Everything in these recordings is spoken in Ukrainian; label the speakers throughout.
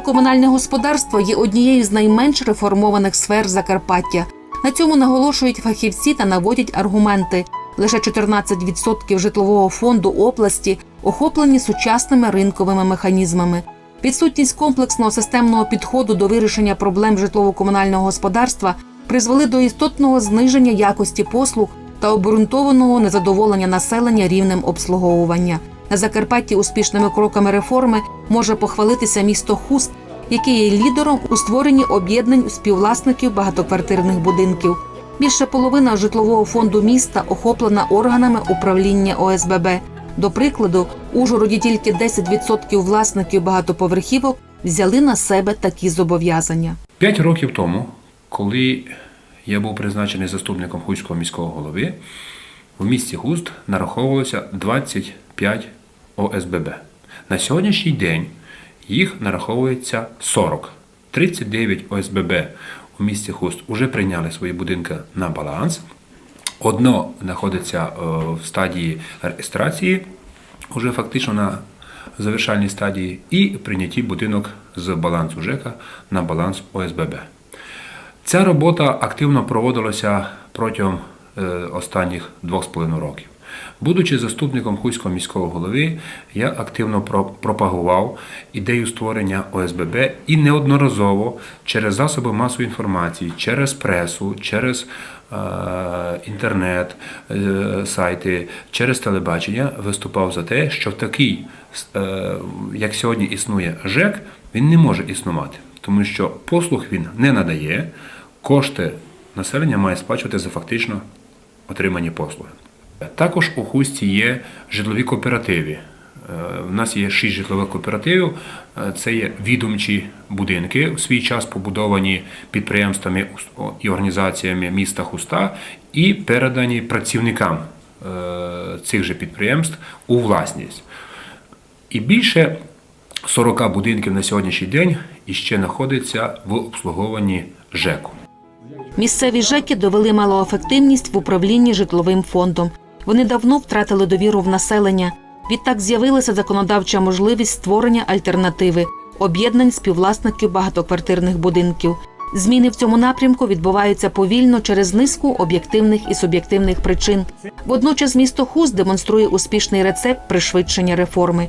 Speaker 1: Житлово-комунальне господарство є однією з найменш реформованих сфер Закарпаття. На цьому наголошують фахівці та наводять аргументи. Лише 14% житлового фонду області охоплені сучасними ринковими механізмами. Відсутність комплексного системного підходу до вирішення проблем житлово-комунального господарства призвели до істотного зниження якості послуг та обґрунтованого незадоволення населення рівнем обслуговування. На Закарпатті успішними кроками реформи може похвалитися місто Хуст, яке є лідером у створенні об'єднань співвласників багатоквартирних будинків. Більше половина житлового фонду міста охоплена органами управління ОСББ. До прикладу, Ужгороді тільки 10% власників багатоповерхівок взяли на себе такі зобов'язання.
Speaker 2: П'ять років тому, коли я був призначений заступником Хуського міського голови, в місті Хуст нараховувалося 25 ОСББ. На сьогоднішній день їх нараховується 40. 39 ОСББ у місті Хуст вже прийняли свої будинки на баланс. Одно знаходиться е, в стадії реєстрації, вже фактично на завершальній стадії, і прийнятті будинок з балансу ЖЕКа на баланс ОСББ. Ця робота активно проводилася протягом е, останніх двох з половиною років. Будучи заступником Хуського міського голови, я активно пропагував ідею створення ОСББ і неодноразово через засоби масової інформації, через пресу, через е, інтернет, е, сайти, через телебачення виступав за те, що в такий, е, як сьогодні існує ЖЕК, він не може існувати, тому що послуг він не надає, кошти населення має сплачувати за фактично отримані послуги. Також у Хусті є житлові кооперативи. У нас є шість житлових кооперативів. Е, Це є відомчі будинки, у свій час побудовані підприємствами і організаціями міста Хуста і передані працівникам е, цих же підприємств у власність. І більше 40 будинків на сьогоднішній день іще знаходиться в обслуговуванні ЖЕКу.
Speaker 1: Місцеві ЖЕКи довели малоефективність в управлінні житловим фондом. Вони давно втратили довіру в населення. Відтак з'явилася законодавча можливість створення альтернативи об'єднань співвласників багатоквартирних будинків. Зміни в цьому напрямку відбуваються повільно через низку об'єктивних і суб'єктивних причин. Водночас місто Хуст демонструє успішний рецепт пришвидшення реформи.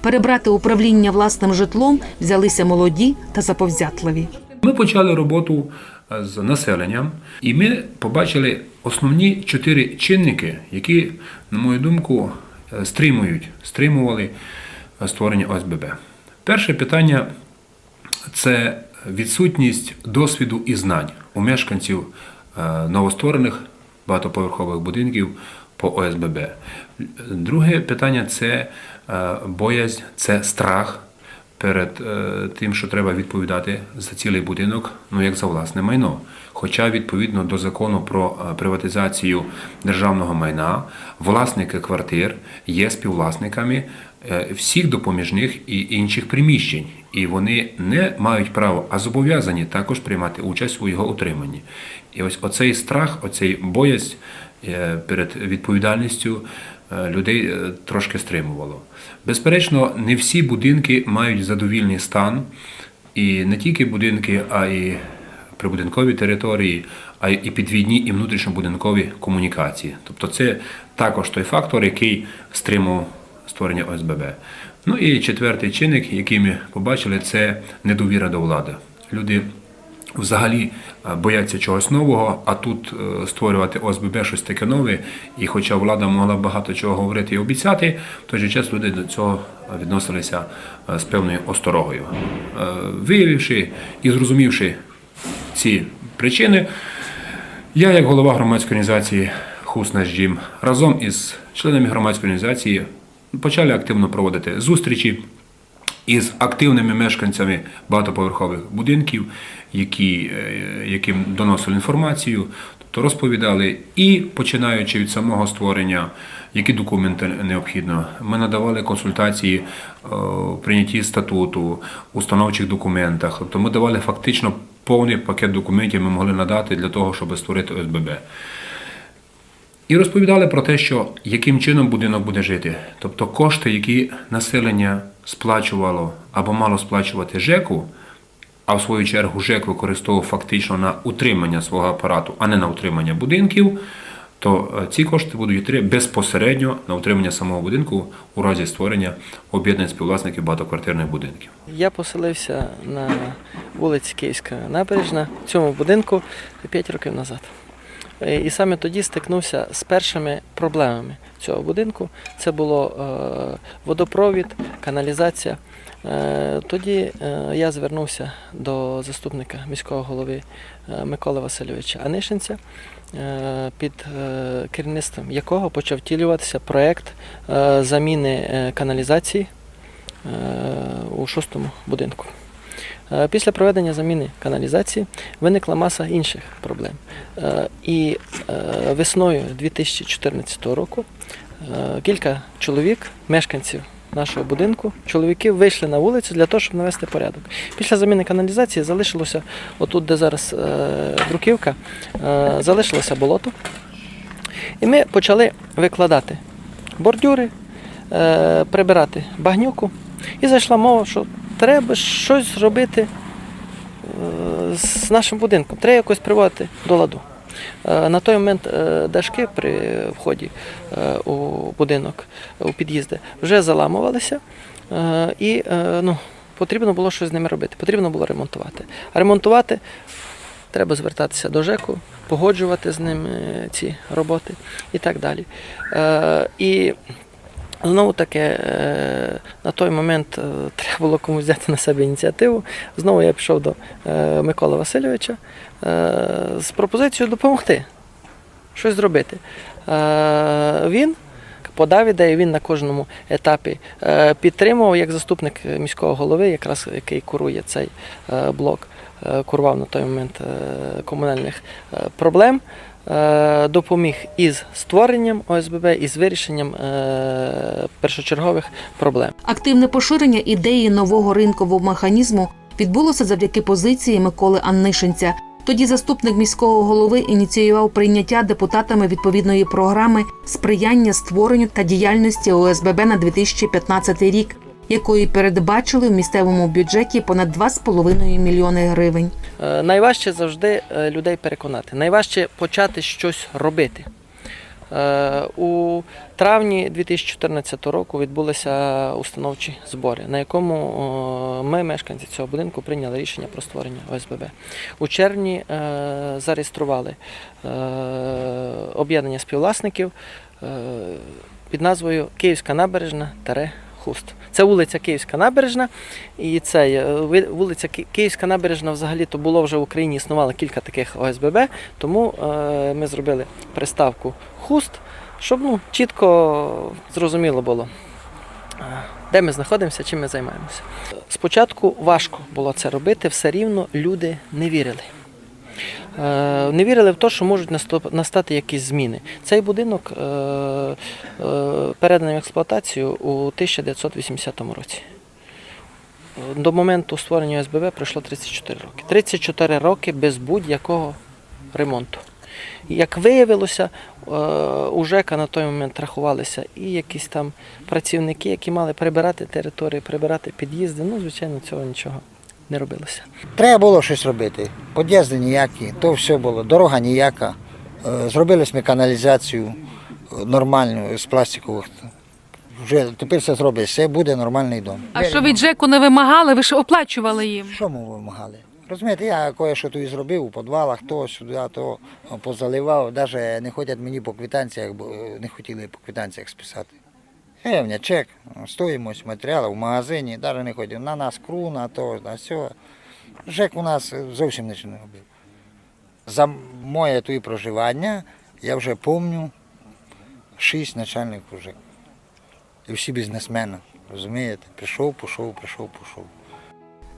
Speaker 1: Перебрати управління власним житлом взялися молоді та заповзятливі.
Speaker 2: Ми почали роботу з населенням, і ми побачили основні чотири чинники, які, на мою думку, е, стримують, стримували е, створення ОСББ. Перше питання це відсутність досвіду і знань у мешканців е, новостворених багатоповерхових будинків по ОСББ. Друге питання це боязнь, це страх перед е, тим, що треба відповідати за цілий будинок, ну як за власне майно. Хоча відповідно до закону про е, приватизацію державного майна, власники квартир є співвласниками е, всіх допоміжних і інших приміщень, і вони не мають права, а зобов'язані також приймати участь у його утриманні. І ось оцей страх, оцей боязнь перед відповідальністю людей е, трошки стримувало. Безперечно, не всі будинки мають задовільний стан, і не тільки будинки, а й прибудинкові території, а й і підвідні, і внутрішньобудинкові комунікації. Тобто це також той фактор, який стримував створення ОСББ. Ну і четвертий чинник, який ми побачили, це недовіра до влади. Люди взагалі е, бояться чогось нового, а тут е, створювати ОСББ щось таке нове, і хоча влада могла багато чого говорити і обіцяти, в той же час люди до цього відносилися е, з певною осторогою. Виявивши і зрозумівши ці причини, я, як голова громадської організації Хус наш дім, разом із членами громадської організації почали активно проводити зустрічі із активними мешканцями багатоповерхових будинків, які, е, яким доносили інформацію, тобто розповідали і починаючи від самого створення, які документи необхідно. Ми надавали консультації е, в прийнятті статуту, установчих документах. Тобто ми давали фактично повний пакет документів, ми могли надати для того, щоб створити ОСББ. І розповідали про те, що яким чином будинок буде жити. Тобто кошти, які населення сплачувало або мало сплачувати ЖЕКу, а в свою чергу ЖЕК використовував фактично на утримання свого апарату, а не на утримання будинків, то е, ці кошти будуть йти безпосередньо на утримання самого будинку у разі створення об'єднань співвласників багатоквартирних будинків.
Speaker 3: Я поселився на вулиці Київська набережна в цьому будинку 5 років назад. Е, І саме тоді стикнувся з першими проблемами цього будинку. Це було е, водопровід, каналізація. Е, Тоді я звернувся до заступника міського голови Миколи Васильовича Анишинця, під керівництвом якого почав втілюватися проєкт заміни каналізації у шостому будинку. Е, Після проведення заміни каналізації виникла маса інших проблем. Е, І е, весною 2014 року кілька чоловік, мешканців нашого будинку, чоловіків вийшли на вулицю для того, щоб навести порядок. Після заміни каналізації залишилося, отут, де зараз бруківка, е, залишилося болото. І ми почали викладати бордюри, прибирати багнюку. І зайшла мова, що треба щось зробити е, з нашим будинком, треба якось приводити до ладу. Е, На той момент е, дашки при вході у будинок, у під'їзди, вже заламувалися, і ну, потрібно було щось з ними робити, потрібно було ремонтувати. А ремонтувати треба звертатися до ЖЕКу, погоджувати з ним е, ці роботи і так далі. І Знову таки, е, на той момент е, треба було комусь взяти на себе ініціативу. Знову я пішов до е, Миколи Васильовича з пропозицією допомогти, щось зробити. Він подав ідею, він на кожному етапі підтримував як заступник міського голови, якраз який курує цей блок, курував на той момент комунальних проблем допоміг із створенням ОСББ і з вирішенням е, першочергових проблем.
Speaker 1: Активне поширення ідеї нового ринкового механізму відбулося завдяки позиції Миколи Аннишинця. Тоді заступник міського голови ініціював прийняття депутатами відповідної програми сприяння створенню та діяльності ОСББ на 2015 рік, якої передбачили в місцевому бюджеті понад 2,5 мільйони гривень.
Speaker 3: Е, Найважче завжди е, людей переконати, найважче почати щось робити. Е, У травні 2014 року відбулися установчі збори, на якому ми, мешканці цього будинку, прийняли рішення про створення ОСББ. У червні зареєстрували об'єднання співвласників під назвою Київська набережна Таре Хуст. Це вулиця Київська набережна, і це е, вулиця Київська набережна взагалі то було вже в Україні існувало кілька таких ОСББ, тому е, ми зробили приставку хуст, щоб ну, чітко зрозуміло було, е, де ми знаходимося, чим ми займаємося. Спочатку важко було це робити, все рівно люди не вірили. Е, Не вірили в те, що можуть настати якісь зміни. Цей будинок е, е, переданий в експлуатацію у 1980 році. До моменту створення ОСББ пройшло 34 роки. 34 роки без будь-якого ремонту. Як виявилося, у ЖЕКа на той момент рахувалися і якісь там працівники, які мали прибирати території, прибирати під'їзди. Ну, звичайно, цього нічого не робилося.
Speaker 4: Треба було щось робити. Під'їзди ніякі, то все було, дорога ніяка. Е, Зробили ми каналізацію е, нормальну з пластикових. Вже тепер все зроблять, все буде нормальний дом.
Speaker 5: А що від ЖЕКу не вимагали, ви ж оплачували їм?
Speaker 4: Що ми вимагали? Розумієте, я кое-що тут зробив у підвалах, то сюди, то позаливав. Навіть не ходять мені по квитанціях, бо е, не хотіли по квитанціях списати. Гривня, чек, стоїмость матеріалу в магазині, навіть не ходять. На нас круна, то, на все. ЖЕК у нас зовсім нічого не робив. За моє тут проживання я вже пам'ятаю шість начальників ЖЕК. І всі бізнесмени, розумієте? Прийшов, пішов, прийшов, пішов.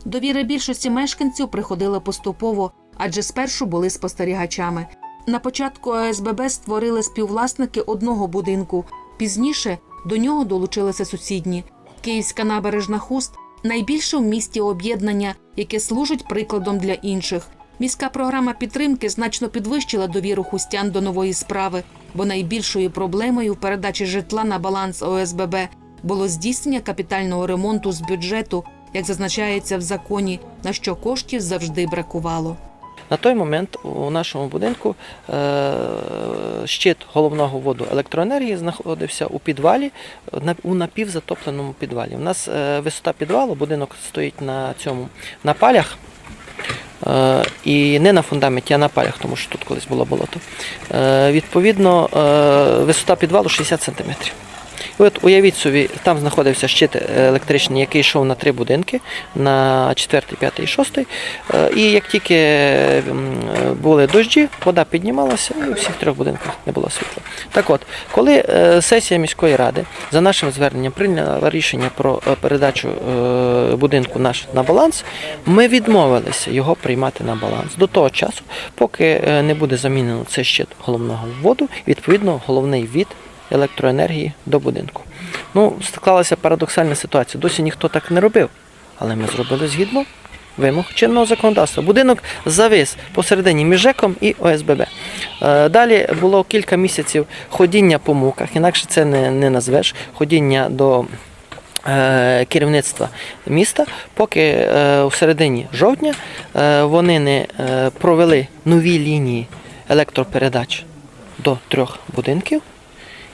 Speaker 1: Довіра більшості мешканців приходила поступово, адже спершу були спостерігачами. На початку ОСББ створили співвласники одного будинку. Пізніше до нього долучилися сусідні. Київська набережна Хуст найбільше в місті об'єднання, яке служить прикладом для інших. Міська програма підтримки значно підвищила довіру хустян до нової справи. бо найбільшою проблемою в передачі житла на баланс ОСББ було здійснення капітального ремонту з бюджету, як зазначається в законі, на що коштів завжди бракувало.
Speaker 3: На той момент у нашому будинку е, щит головного воду електроенергії знаходився у підвалі, у напівзатопленому підвалі. У нас е, висота підвалу, будинок стоїть на цьому на палях. Е, І не на фундаменті, а на палях, тому що тут колись було болото. Відповідно, висота підвалу 60 см. От уявіть собі, там знаходився щит електричний, який йшов на три будинки, на 4, 5 і 6. Е, І як тільки були дощі, вода піднімалася і у всіх трьох будинках не було світла. Так от, коли е, сесія міської ради за нашим зверненням прийняла рішення про е, передачу е, будинку наш на баланс, ми відмовилися його приймати на баланс до того часу, поки е, не буде замінено цей щит головного вводу, відповідно головний від електроенергії до будинку. Ну, склалася парадоксальна ситуація. Досі ніхто так не робив, але ми зробили згідно вимог чинного законодавства. Будинок завис посередині між ЖЕКом і ОСББ. Е, Далі було кілька місяців ходіння по муках, інакше це не, не назвеш, ходіння до е, керівництва міста, поки е, у середині жовтня вони не провели нові лінії електропередач до трьох будинків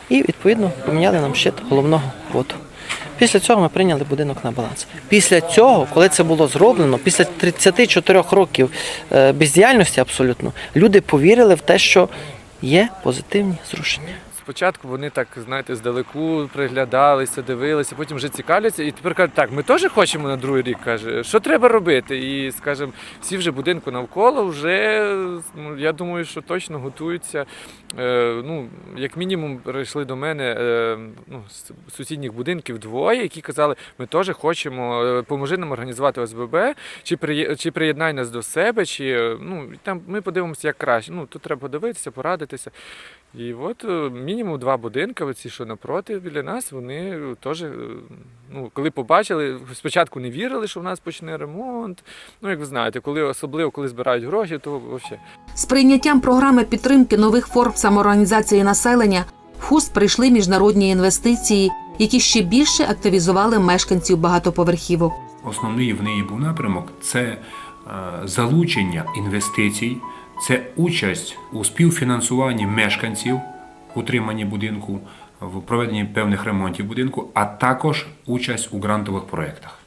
Speaker 3: і відповідно поміняли нам щит головного воду. Після цього ми прийняли будинок на баланс. Після цього, коли це було зроблено, після 34 років е, бездіяльності абсолютно, люди повірили в те, що є позитивні зрушення.
Speaker 6: Спочатку вони так, знаєте, здалеку приглядалися, дивилися, потім вже цікавляться, і тепер кажуть, так, ми теж хочемо на другий рік. каже, що треба робити? І, скажімо, всі вже будинку навколо вже, ну, я думаю, що точно готуються. Е, ну, як мінімум, прийшли до мене е, ну, з сусідніх будинків двоє, які казали, ми теж хочемо, е, поможи нам організувати ОСББ, чи, приє- чи приєднай нас до себе, чи е, ну, там ми подивимося, як краще. Ну, тут треба подивитися, порадитися. І от е, мінімум два будинки, оці, що напроти біля нас, вони теж, е, ну, коли побачили, спочатку не вірили, що в нас почне ремонт. Ну, як ви знаєте, коли особливо коли збирають гроші, то взагалі.
Speaker 1: З прийняттям програми підтримки нових форм самоорганізації населення в ХУС прийшли міжнародні інвестиції, які ще більше активізували мешканців багатоповерхівок.
Speaker 2: Основний в неї був напрямок це е, залучення інвестицій, це участь у співфінансуванні мешканців утриманні будинку, в проведенні певних ремонтів будинку, а також участь у грантових проєктах.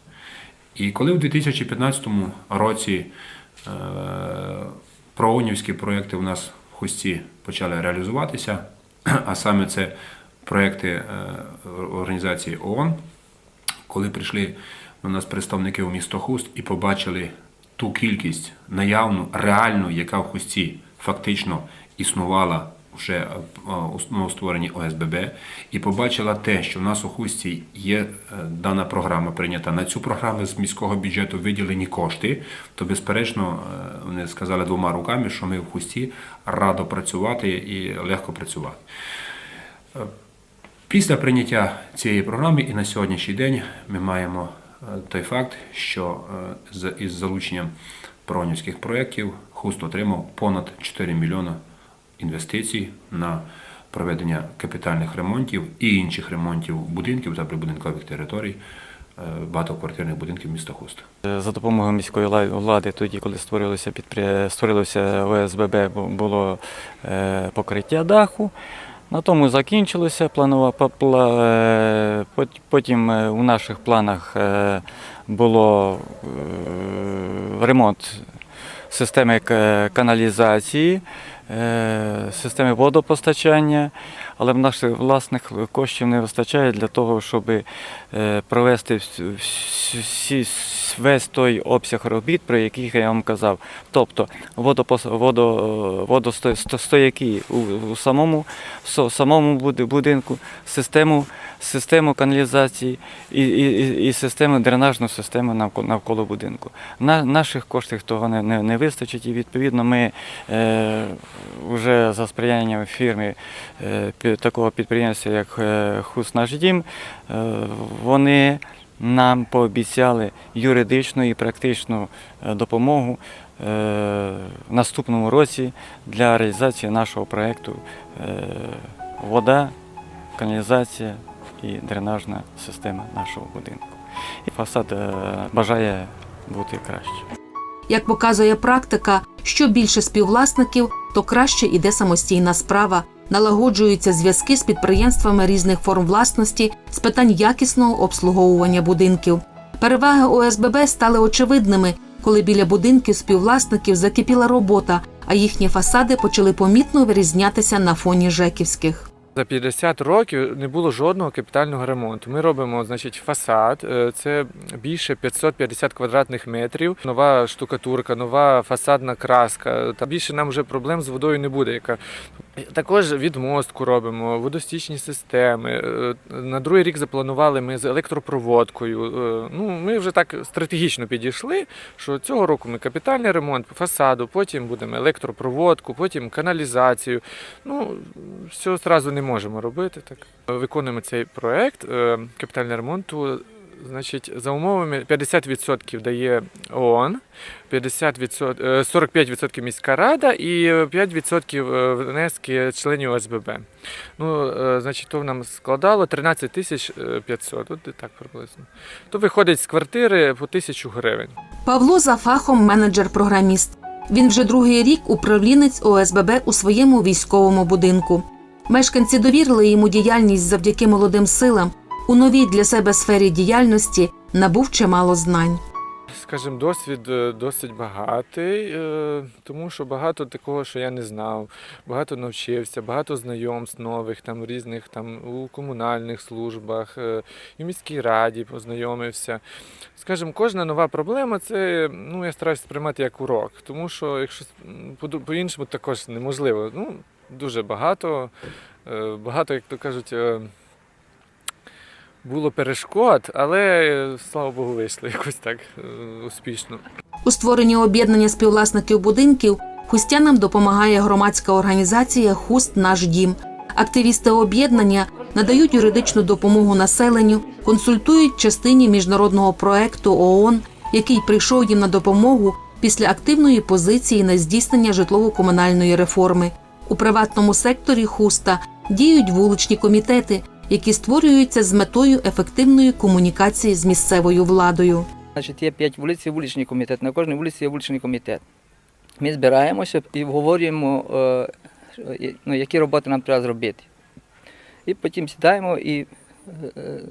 Speaker 2: І коли в 2015 році е, проонівські проєкти у нас в Хусті почали реалізуватися, а саме це проєкти е, організації ООН, коли прийшли до нас представники у місто Хуст і побачили ту кількість наявну, реальну, яка в Хусті фактично існувала вже е, у ОСББ, і побачила те, що в нас у Хусті є е, дана програма прийнята. На цю програму з міського бюджету виділені кошти, то безперечно е, вони сказали двома руками, що ми в Хусті радо працювати і легко працювати. Після прийняття цієї програми і на сьогоднішній день ми маємо е, той факт, що е, із залученням проонівських проєктів ХУСТ отримав понад 4 мільйони інвестицій на проведення капітальних ремонтів і інших ремонтів будинків та прибудинкових територій е, багатоквартирних будинків міста Хуст.
Speaker 7: За допомогою міської ла- влади, тоді, коли створилося підпри... створилося ОСББ, було е, покриття даху. На тому закінчилося планова е, Потім е, у наших планах е, було е, ремонт системи каналізації, е, системи водопостачання, але в наших власних коштів не вистачає для того, щоб е, провести весь той обсяг робіт, про яких я вам казав. Тобто водостояки у, самому, в самому будинку, систему, систему каналізації і, і, і- систему, дренажну систему навколо, навколо будинку. На наших коштів того не, не, не вистачить, і відповідно ми е, вже за сприянням фірми е, такого підприємства, як е, Хус наш дім, е, вони нам пообіцяли юридичну і практичну е, допомогу в наступному році для реалізації нашого проєкту вода, каналізація і дренажна система нашого будинку. І фасад бажає бути краще.
Speaker 1: Як показує практика, що більше співвласників, то краще іде самостійна справа. Налагоджуються зв'язки з підприємствами різних форм власності з питань якісного обслуговування будинків. Переваги ОСББ стали очевидними, коли біля будинків співвласників закипіла робота, а їхні фасади почали помітно вирізнятися на фоні жеківських.
Speaker 6: За 50 років не було жодного капітального ремонту. Ми робимо значить, фасад, е, це більше 550 квадратних метрів, нова штукатурка, нова фасадна краска. Та більше нам вже проблем з водою не буде. Яка також відмостку робимо, водостічні системи. Е, На другий рік запланували ми з електропроводкою. Е, Ну, ми вже так стратегічно підійшли, що цього року ми капітальний ремонт фасаду, потім будемо електропроводку, потім каналізацію. Ну, все одразу не можемо робити. Так. Виконуємо цей проект е, капітального ремонту. Значить, за умовами 50% дає ООН, 50%, е, 45% міська рада і 5% е, внески членів ОСББ. Ну, е, значить, то нам складало 13 тисяч е, 500, от так приблизно. То виходить з квартири по тисячу гривень.
Speaker 1: Павло за фахом менеджер-програміст. Він вже другий рік управлінець ОСББ у своєму військовому будинку. Мешканці довірили йому діяльність завдяки молодим силам. У новій для себе сфері діяльності набув чимало знань.
Speaker 6: Скажімо, досвід е, досить багатий, е, тому що багато такого, що я не знав, багато навчився, багато знайомств нових, там різних там у комунальних службах, е, і міській раді познайомився. Скажімо, кожна нова проблема це ну, я стараюся сприймати як урок, тому що якщо по-іншому також неможливо. Ну, дуже багато, багато, як то кажуть. Було перешкод, але слава Богу, вийшло якось так е, успішно.
Speaker 1: У створенні об'єднання співвласників будинків хустянам допомагає громадська організація Хуст Наш дім. Активісти об'єднання надають юридичну допомогу населенню, консультують частині міжнародного проекту ООН, який прийшов їм на допомогу після активної позиції на здійснення житлово-комунальної реформи. У приватному секторі хуста діють вуличні комітети, які створюються з метою ефективної комунікації з місцевою владою.
Speaker 8: Значить, є п'ять вулиць, є вуличний комітет. На кожній вулиці є вуличний комітет. Ми збираємося і обговорюємо, е, ну, які роботи нам треба зробити. І потім сідаємо і е,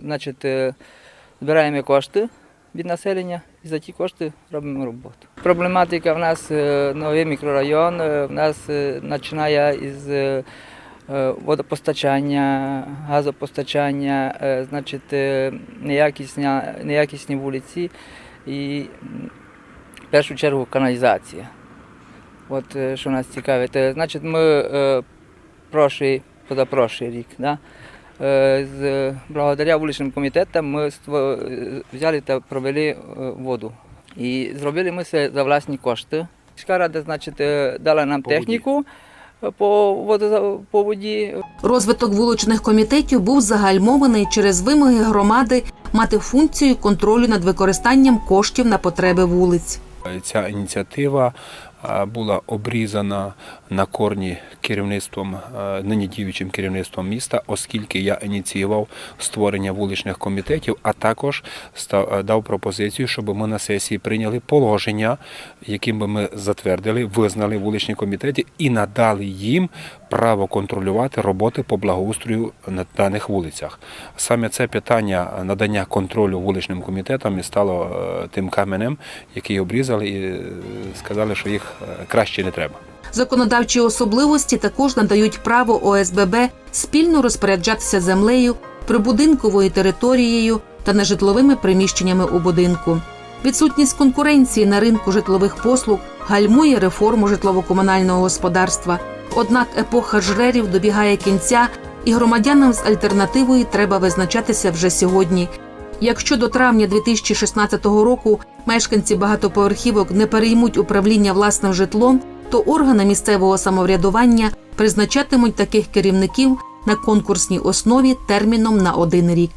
Speaker 8: значить, е, збираємо кошти від населення і за ті кошти робимо роботу. Проблематика в нас новий мікрорайон, в нас починає із водопостачання, газопостачання, е, значить, е, неякісні, неякісні вулиці і в першу чергу каналізація. От е, що нас цікавить. Е, Значить, ми е, прошлий, позапрошлий рік, да, е, з, благодаря вуличним комітетам ми е, взяли та провели е, воду. І зробили ми це за власні кошти. Міська рада, значить, е, дала нам техніку е, по, водоза- по воді.
Speaker 1: Розвиток вуличних комітетів був загальмований через вимоги громади мати функцію контролю над використанням коштів на потреби вулиць.
Speaker 2: Ця ініціатива була обрізана на корні керівництвом, нині діючим керівництвом міста, оскільки я ініціював створення вуличних комітетів, а також е, дав пропозицію, щоб ми на сесії прийняли положення, яким би ми затвердили, визнали вуличні комітети і надали їм право контролювати роботи по благоустрою на даних вулицях. Саме це питання надання контролю вуличним комітетам і стало е, тим каменем, який обрізали і е, сказали, що їх е, краще не треба.
Speaker 1: Законодавчі особливості також надають право ОСББ спільно розпоряджатися землею, прибудинковою територією та нежитловими приміщеннями у будинку. Відсутність конкуренції на ринку житлових послуг гальмує реформу житлово-комунального господарства. Однак епоха жрерів добігає кінця, і громадянам з альтернативою треба визначатися вже сьогодні. Якщо до травня 2016 року мешканці багатоповерхівок не переймуть управління власним житлом, то органи місцевого самоврядування призначатимуть таких керівників на конкурсній основі терміном на один рік.